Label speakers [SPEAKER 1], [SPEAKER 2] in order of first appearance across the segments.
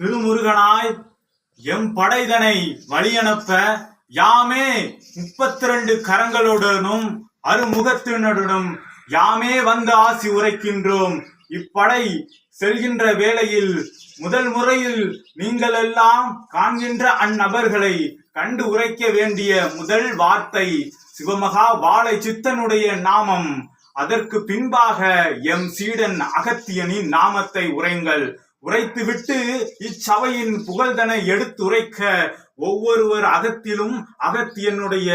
[SPEAKER 1] திருமுருகனாய் M படைதனை வழியனுப்ப யாமே முப்பத்தி ரெண்டு கரங்களுடனும் அருமுகத்தினருடனும் யாமே வந்து ஆசி உரைக்கின்றோம். இப்படை செல்கின்ற வேளையில் முதல் முறையில் நீங்கள் எல்லாம் காண்கின்ற அந்நபர்களை கண்டு உரைக்க வேண்டிய முதல் வார்த்தை சிவமகா வாழை சித்தனுடைய நாமம். அதற்கு பின்பாக எம் சீடன் அகத்தியனின் நாமத்தை உரைங்கள் உரைத்துவிட்டு இச்சபையின் புகழ்தனை எடுத்துரைக்க ஒவ்வொருவர் அகத்திலும் அகத்தியனுடைய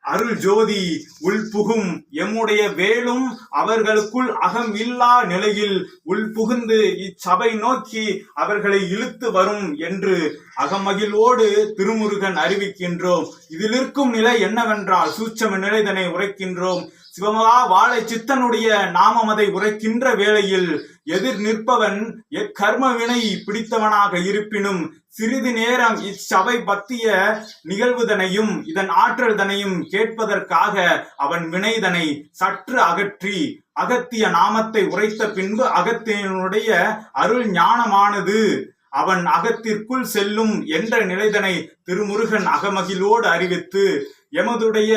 [SPEAKER 1] அருள் ஜோதி உள்புகும் எம்முடைய வேலும் அவர்களுக்குள் அகம் இல்லா நிலையில் உள்புகுந்து இச்சபை நோக்கி அவர்களை இழுத்து வரும் என்று அகமகிழ்வோடு திருமுருகன் அறிவிக்கின்றோம். இதில் இருக்கும் நிலை என்னவென்றால் சூட்சம நிலைதனை உரைக்கின்றோம். சிவமகா வாழை சித்தனுடைய நாமம் அதை உரைக்கின்ற வேளையில் எதிர் நிற்பவன் எக்கர்ம வினை பிடித்தவனாக இருப்பினும் சிறிது நேரம் இச்சபை பத்திய நிகழ்வுதனையும் இதன் ஆற்றல்தனையும் கேட்பதற்காக அவன் வினைதனை சற்று அகற்றி அகத்திய நாமத்தை உரைத்த பின்பு அகத்தியனுடைய அருள் ஞானமானது. அவன் அகத்திற்குள் செல்லும் என்ற நிலைதனை திருமுருகன் அகமகிழோடு அறிவித்து எமதுடைய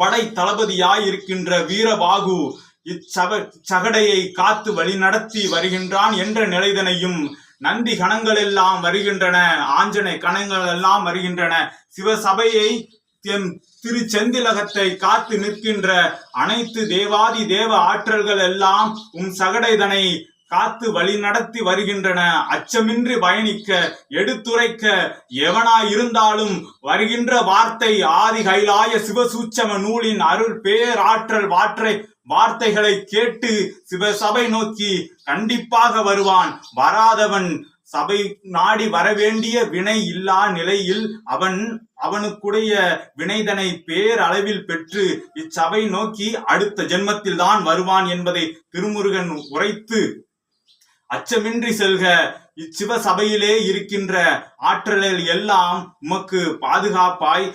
[SPEAKER 1] படை தளபதியாயிருக்கின்ற வீரபாகு இச்சவ சகடையை காத்து வழிநடத்தி வருகின்றான் என்ற நிலைதனையும் நந்தி கணங்கள் எல்லாம் வருகின்றன ஆஞ்சனை கணங்கள் எல்லாம் வருகின்றன. சிவசபையை எம் திருச்செந்திலகத்தை காத்து நிற்கின்ற அனைத்து தேவாதி தேவ ஆற்றல்கள் எல்லாம் உம் சகடைதனை காத்து வழி நடத்தி வருகின்றன. அச்சமின்றி பயணிக்க எடுத்துரைக்க எவனாயிருந்தாலும் வருகின்ற வார்த்தை ஆதி கைலாய சிவசூச்சம நூலின் அருள் பேராற்றல் வாற்றை வார்த்தைகளை கேட்டு சிவசபை நோக்கி கண்டிப்பாக வருவான். வராதவன் சபை நாடி வரவேண்டிய வினை இல்லா நிலையில் அவன் அவனுக்குடைய வினைதனை பேரளவில் பெற்று இச்சபை நோக்கி அடுத்த ஜென்மத்தில் தான் வருவான் என்பதை திருமுருகன் உரைத்து அச்சமின்றி செல்க. இச்சிவ சபையிலே இருக்கின்ற ஆற்றலில் எல்லாம் உமக்கு பாதுகாப்பாய்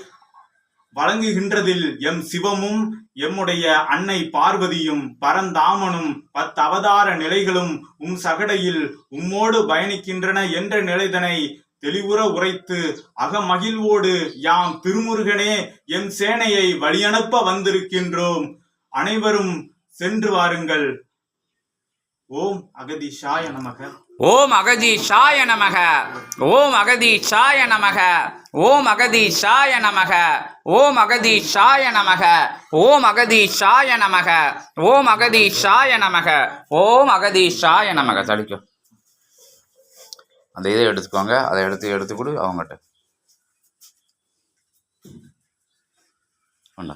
[SPEAKER 1] வழங்குகின்றதில் எம் சிவமும் எம்முடைய அன்னை பார்வதியும் பரந்தாமனும் பத்து அவதார நிலைகளும் உம் சகடையில் உம்மோடு பயணிக்கின்றன என்ற நிலைதனை தெளிவுற உரைத்து அகமகிழ்வோடு யாம் திருமுருகனே எம் சேனையை வழியனுப்ப வந்திருக்கின்றோம். அனைவரும் சென்று வாருங்கள். ஓம் அகதீஷாய நமக.
[SPEAKER 2] ஓம் அகதீஷாய நமக. ஓம் அகதீஷாய நமக. ஓம் அகதீஷாய நமக. ஓம் அகதீஷாய நமக. ஓம் அகதீஷாய நமக. ஓம் அகதீஷாய நமக. ஓம் அகதீஷாய நமக. தடுக்கும் அந்த இதை எடுத்துக்கோங்க. அதை எடுத்து எடுத்து கொடு. அவங்ககிட்ட ஒன்றா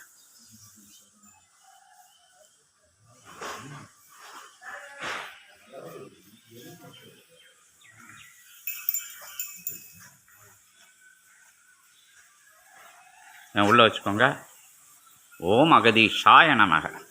[SPEAKER 2] உள்ளே வச்சுக்கோங்க. ஓம் அகதீஷாய நமக.